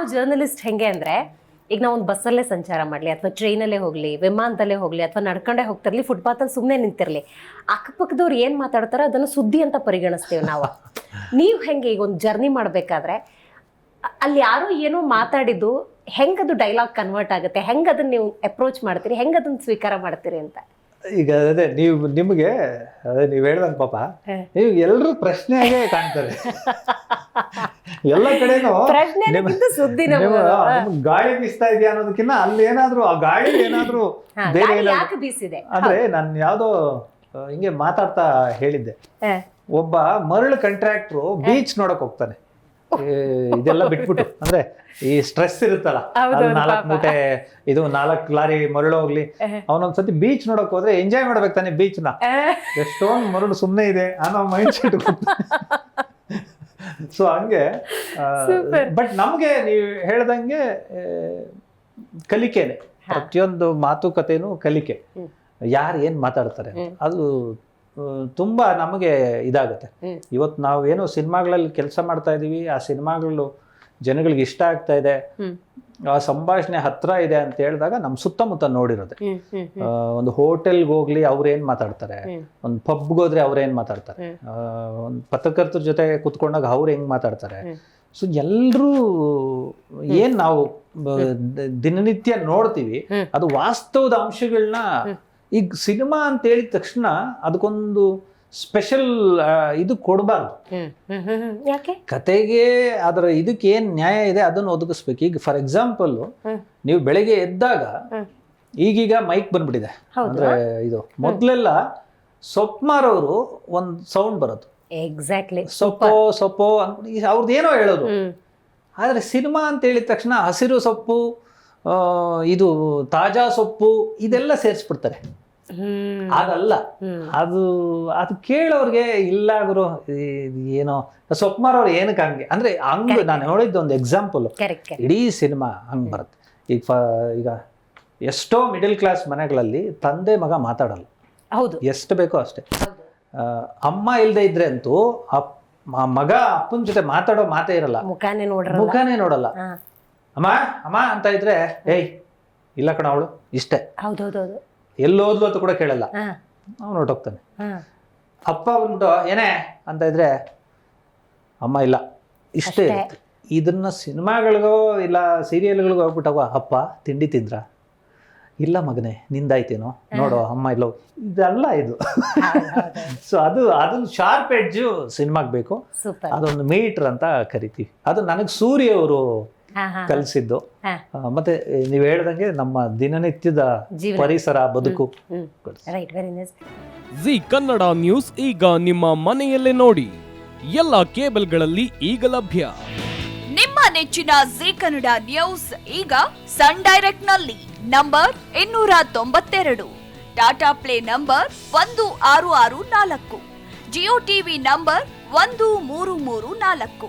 ನಾವು ಜರ್ನಲಿಸ್ಟ್ ಹೆಂಗೆ ಅಂದ್ರೆ ಈಗ ನಾವು ಒಂದು ಬಸ್ಸಲ್ಲೇ ಸಂಚಾರ ಮಾಡಲಿ ಅಥವಾ ಟ್ರೈನಲ್ಲೇ ಹೋಗಲಿ ವಿಮಾನದಲ್ಲೇ ಹೋಗಲಿ ಅಥವಾ ನಡ್ಕೊಂಡೇ ಹೋಗ್ತಿರ್ಲಿ ಫುಟ್ಪಾತಲ್ಲಿ ಸುಮ್ಮನೆ ನಿಂತಿರಲಿ ಅಕ್ಕಪಕ್ಕದವ್ರು ಏನು ಮಾತಾಡ್ತಾರೆ ಅದನ್ನು ಸುದ್ದಿ ಅಂತ ಪರಿಗಣಿಸ್ತೀವಿ ನಾವು. ನೀವು ಹೆಂಗೆ ಈಗ ಒಂದು ಜರ್ನಿ ಮಾಡಬೇಕಾದ್ರೆ ಅಲ್ಲಿ ಯಾರೋ ಏನೋ ಮಾತಾಡಿದ್ದು ಅದು ಡೈಲಾಗ್ ಕನ್ವರ್ಟ್ ಆಗುತ್ತೆ ಹೆಂಗೆ ಅದನ್ನ ನೀವು ಅಪ್ರೋಚ್ ಮಾಡ್ತೀರಿ ಹೆಂಗೆ ಅದನ್ನ ಸ್ವೀಕಾರ ಮಾಡ್ತೀರಿ ಅಂತ? ಈಗ ಅದೇ ನೀವು ನಿಮಗೆ ಅದೇ ನೀವು ಹೇಳ್ದಂಗೆ ಪಾಪ. ನೀವು ಎಲ್ಲರೂ ಪ್ರಶ್ನೆಯಾಗೆ ಕಾಣ್ತಾರೆ. ಎಲ್ಲ ಕಡೆನೂ ಸುದ್ದಿ ಗಾಳಿ ಬೀಸ್ತಾ ಇದೆಯಾ ಅನ್ನೋದಕ್ಕಿಂತ ಅಲ್ಲಿ ಏನಾದ್ರು ಆ ಗಾಳಿ ಏನಾದ್ರು ಬೇರೆ ಅಂದ್ರೆ ನಾನು ಯಾವ್ದೋ ಹಿಂಗೆ ಮಾತಾಡ್ತಾ ಹೇಳಿದ್ದೆ. ಒಬ್ಬ ಮರಳು ಕಂಟ್ರಾಕ್ಟ್ರು ಬೀಚ್ ನೋಡಕ್ ಹೋಗ್ತಾನೆ. ಇದೆಲ್ಲ ಬಿಟ್ಬಿಟ್ಟು. ಅಂದ್ರೆ ಈ ಸ್ಟ್ರೆಸ್ ಇರುತ್ತಲ್ಲ ನಾಲ್ಕು. ಮೂಟೆ ಇದು ನಾಲ್ಕು ಲಾರಿ ಮರಳು ಹೋಗ್ಲಿ. ಅವನೊಂದ್ಸತಿ ಬೀಚ್ ನೋಡಕ್ ಹೋದ್ರೆ ಎಂಜಾಯ್ ಮಾಡ್ಬೇಕು ತಾನೆ ಬೀಚ್ನ. ಎಷ್ಟೊಂದು ಮರಳು ಸುಮ್ಮನೆ ಇದೆ ಅನ್ನೋ ಮೈಂಡ್ ಸೆಟ್ ಸೊ ಹಂಗೆ. ಬಟ್ ನಮಗೆ ನೀವು ಹೇಳ್ದಂಗೆ ಕಲಿಕೆನೆ ಪ್ರತಿಯೊಂದು ಮಾತುಕತೆನೂ ಕಲಿಕೆ. ಯಾರು ಏನ್ ಮಾತಾಡ್ತಾರೆ ಅದು ತುಂಬಾ ನಮಗೆ ಇದಾಗುತ್ತೆ. ಇವತ್ತು ನಾವು ಏನು ಸಿನಿಮಾಗಳಲ್ಲಿ ಕೆಲಸ ಮಾಡ್ತಾ ಇದೀವಿ ಆ ಸಿನಿಮಾಗಳು ಜನಗಳಿಗೆ ಇಷ್ಟ ಆಗ್ತಾ ಇದೆ. ಆ ಸಂಭಾಷಣೆ ಹತ್ರ ಇದೆ ಅಂತ ಹೇಳಿದಾಗ ನಮ್ಮ ಸುತ್ತಮುತ್ತ ನೋಡಿರೋದೆ. ಒಂದು ಹೋಟೆಲ್ಗೆ ಹೋಗ್ಲಿ ಅವ್ರು ಏನ್ ಮಾತಾಡ್ತಾರೆ. ಒಂದು ಪಬ್ಗೆ ಹೋದ್ರೆ ಅವ್ರು ಏನ್ ಮಾತಾಡ್ತಾರೆ? ಒಂದು ಪತ್ರಕರ್ತರ ಜೊತೆ ಕುತ್ಕೊಂಡಾಗ ಅವ್ರು ಹೆಂಗ್ ಮಾತಾಡ್ತಾರೆ. ಸೊ ಎಲ್ಲರೂ ಏನ್ ನಾವು ದಿನನಿತ್ಯ ನೋಡ್ತೀವಿ ಅದು ವಾಸ್ತವದ ಅಂಶಗಳನ್ನ. ಈಗ ಸಿನಿಮಾ ಅಂತ ಹೇಳಿದ ತಕ್ಷಣ ಅದಕ್ಕೊಂದು ಸ್ಪೆಷಲ್ ಇದು ಕೊಡಬಾರ್ದು. ಯಾಕೆ? ಕತೆಗೆ ಅದರ ಇದಕ್ಕೆ ಏನ್ ನ್ಯಾಯ ಇದೆ ಅದನ್ನು ಒದಗಿಸ್ಬೇಕು. ಈಗ ಫಾರ್ ಎಕ್ಸಾಂಪಲ್ ನೀವು ಬೆಳಿಗ್ಗೆ ಎದ್ದಾಗ. ಈಗೀಗ ಮೈಕ್ ಬಂದ್ಬಿಟ್ಟಿದೆ. ಅಂದ್ರೆ ಇದು ಮೊದ್ಲೆಲ್ಲ ಸೊಪ್ಪು ಮಾರೋರು ಒಂದ್ ಸೌಂಡ್ ಬರೋದು. ಎಕ್ಸಾಕ್ಟ್ಲಿ ಸೊಪ್ಪೋ ಸೊಪ್ಪೋ ಅಂದ್ಬಿಟ್ಟು ಅವ್ರದ್ದು ಏನೋ ಹೇಳೋದು. ಆದ್ರೆ ಸಿನಿಮಾ ಅಂತ ಹೇಳಿದ ತಕ್ಷಣ ಹಸಿರು ಸೊಪ್ಪು ಇದು ತಾಜಾ ಸೊಪ್ಪು ಇದೆಲ್ಲ ಸೇರಿಸ್ಬಿಡ್ತಾರೆ. ಅದಲ್ಲ ಅದು ಅದು ಕೇಳೋರ್ಗೆ ಇಲ್ಲ ಗುರು ಏನೋ ಸೊಪ್ಪು ಅವ್ರು ಏನಕ್ಕೆ ಹಂಗೆ? ಅಂದ್ರೆ ಹಂಗ್ ನಾನು ಹೇಳಿದ್ದು ಒಂದು ಎಕ್ಸಾಂಪಲ್ ಇಡೀ ಸಿನಿಮಾ ಹಂಗ್ ಬರುತ್ತೆ. ಈಗ ಈಗ ಎಷ್ಟೋ ಮಿಡಲ್ ಕ್ಲಾಸ್ ಮನೆಗಳಲ್ಲಿ ತಂದೆ ಮಗ ಮಾತಾಡಲ್ಲ. ಹೌದು. ಎಷ್ಟು ಬೇಕೋ ಅಷ್ಟೇ. ಅಮ್ಮ ಇಲ್ಲದೆ ಇದ್ರೆ ಅಂತೂ ಮಗ ಅಪ್ಪನ ಜೊತೆ ಮಾತಾಡೋ ಮಾತೇ ಇರಲ್ಲ. ಮುಖಾನೇ ನೋಡಲ್ಲ ಮುಖಾನೇ ನೋಡಲ್ಲ. ಅಮ್ಮ ಅಮ್ಮ ಅಂತ ಇದ್ರೆ ಏಯ್ ಇಲ್ಲ ಕಣ ಅವಳು ಇಷ್ಟೇ. ಹೌದೌದೌದು. ಎಲ್ಲೋದ್ಲು ಅಂತ ಕೂಡ ಕೇಳಲ್ಲ. ಅವ್ನು ಹೊರಟೋಗ್ತಾನೆ. ಅಪ್ಪ ಬಂದ್ಬಿಟ್ಟು ಏನೇ ಅಂತ ಇದ್ರೆ ಅಮ್ಮ ಇಲ್ಲ. ಇಷ್ಟೇ. ಇರುತ್ತೆ. ಇದನ್ನ ಸಿನಿಮಾಗಳಿಗೋ ಇಲ್ಲ ಸೀರಿಯಲ್ಗಳಿಗೋ ಹೋಗ್ಬಿಟ್ಟವ ಅಪ್ಪ ತಿಂಡಿ ತಿಂದ್ರ? ಇಲ್ಲ ಮಗನೇ ನಿಂದಾಯ್ತೇನೋ? ನೋಡು ಅಮ್ಮ ಇಲ್ಲ. ಇದಲ್ಲ ಇದು. ಸೊ ಅದು ಅದೊಂದು ಶಾರ್ಪ್ ಎಡ್ಜು ಸಿನಿಮಾಗೆ ಬೇಕು. ಅದೊಂದು ಮೀಟರ್ ಅಂತ ಕರಿತೀವಿ. ಅದು ನನಗೆ ಸೂರ್ಯ ಅವರು ಕಲಿಸಿದ್ದು. ಮತ್ತೆ ನೀವು ಹೇಳ್ದಂಗೆ ನಮ್ಮ ದಿನನಿತ್ಯದ. ಪರಿಸರ ಬದುಕು. ಜಿ ಕನ್ನಡ ನ್ಯೂಸ್ ಈಗ ನಿಮ್ಮ ಮನೆಯಲ್ಲೇ ನೋಡಿ. ಎಲ್ಲ ಕೇಬಲ್ಗಳಲ್ಲಿ ಈಗ ಲಭ್ಯ. ನಿಮ್ಮ ನೆಚ್ಚಿನ ಜಿ ಕನ್ನಡ ನ್ಯೂಸ್ ಈಗ ಸನ್ ಡೈರೆಕ್ಟ್ನಲ್ಲಿ ನಂಬರ್ ಇನ್ನೂರ ತೊಂಬತ್ತೆರಡು. ಟಾಟಾ ಪ್ಲೇ ನಂಬರ್ ಒಂದು ಆರು ಆರು ನಾಲ್ಕು. ಜಿಯೋ ಟಿವಿ ನಂಬರ್ ಒಂದು ಮೂರು ಮೂರು ನಾಲ್ಕು.